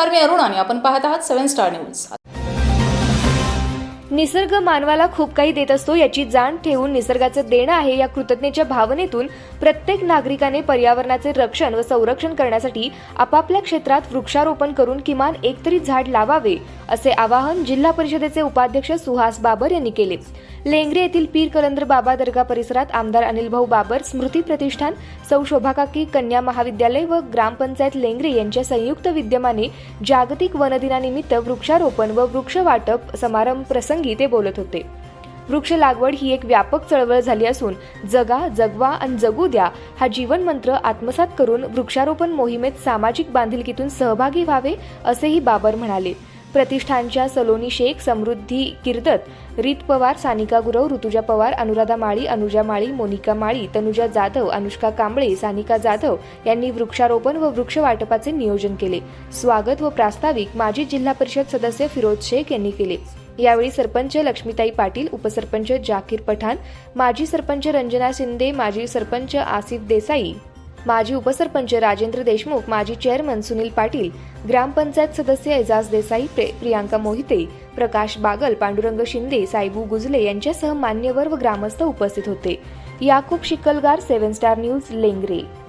नमस्कार मी अरुण आणि आपण पाहत आहात सेव्हन स्टार न्यूज निसर्ग मानवाला खूप काही देत असतो याची जाण ठेवून निसर्गाचं देणं आहे या कृतज्ञतेच्या भावनेतून प्रत्येक नागरिकाने पर्यावरणाचे रक्षण व संरक्षण करण्यासाठी आपापल्या क्षेत्रात वृक्षारोपण करून किमान एकतरी झाड लावावे असे आवाहन जिल्हा परिषदेचे उपाध्यक्ष सुहास बाबर यांनी केले. लेंगरे येथील पीर कलंदर बाबा दर्गा परिसरात आमदार अनिल भाऊ बाबर स्मृती प्रतिष्ठान सौ शोभाकाकी कन्या महाविद्यालय व ग्रामपंचायत लेंगरे यांच्या संयुक्त विद्यमाने जागतिक वनदिनानिमित्त वृक्षारोपण व वृक्ष वाटप समारंभ प्रसंगी ते बोलत होते. वृक्ष लागवड ही एक व्यापक चळवळ झाली असून जगा जगवा आणि जगू द्या हा जीवन मंत्र आत्मसात करून वृक्षारोपण मोहिमेत सामाजिक बांधिलकीतून सहभागी व्हावे असेही बाबर म्हणाले. प्रतिष्ठानच्या सलोनी शेख समृद्धी किर्दत रीत पवार सानिका गुरव ऋतुजा पवार अनुराधा माळी अनुजा माळी मोनिका माळी तनुजा जाधव अनुष्का कांबळे सानिका जाधव यांनी वृक्षारोपण व वृक्ष वाटपाचे नियोजन केले. स्वागत व प्रास्ताविक माजी जिल्हा परिषद सदस्य फिरोज शेख यांनी केले. यावेळी सरपंच लक्ष्मीताई पाटील उपसरपंच जाकीर पठाण माजी सरपंच रंजना शिंदे माजी सरपंच आसिफ देसाई माजी उपसरपंच राजेंद्र देशमुख माजी चेअरमन सुनील पाटील ग्रामपंचायत सदस्य एजाज देसाई प्रे- प्रियांका मोहिते प्रकाश बागल पांडुरंग शिंदे साईबू गुजले यांच्यासह मान्यवर व ग्रामस्थ उपस्थित होते. Yakub Shikalgar seven star news Lengare.